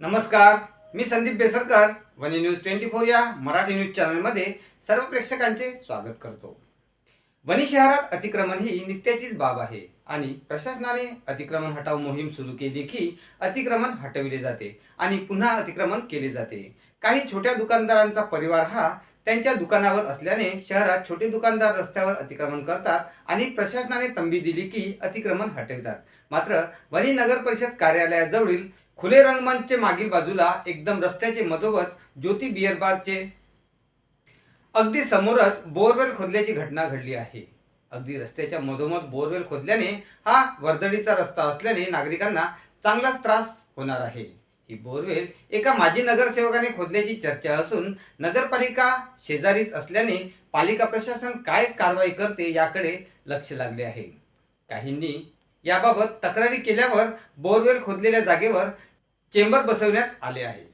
नमस्कार मी Sandeep Besarkar Wani news twenty four या Marathi news चॅनलमध्ये सर्व प्रेक्षकांचे स्वागत करतो. वणी शहरात अतिक्रमण ही नित्याचीच बाब आहे आणि प्रशासनाने अतिक्रमण हटाव मोहीम सुरू केली की अतिक्रमण हटविले जाते आणि पुन्हा अतिक्रमण केले जाते. काही छोट्या दुकानदारांचा परिवार हा त्यांच्या दुकानावर असल्याने शहरात छोटे दुकानदार रस्त्यावर अतिक्रमण करतात आणि प्रशासनाने तंबी दिली की अतिक्रमण हटवतात. मात्र वणी नगर परिषद कार्यालयाजवळील खुले रंगमंचचे मागील बाजूला एकदम रस्त्याचे मधोमध ज्योती बियर बारचे. अगदी समोरच बोरवेल खोदल्याची घटना घडली आहे. अगदी रस्त्याच्या मधोमध बोरवेल खोदल्याने हा वर्दळीचा रस्ता असल्याने नागरिकांना चांगलाच त्रास होणार आहे. ही बोरवेल एका माजी नगरसेवकाने खोदल्याची चर्चा असून नगरपालिका शेजारीच असल्याने पालिका प्रशासन काय कारवाई करते याकडे लक्ष लागले आहे. काहींनी याबाबत तक्रारी केल्यावर बोरवेल खोदलेल्या जागेवर चेंबर बसवण्यात आले आहे.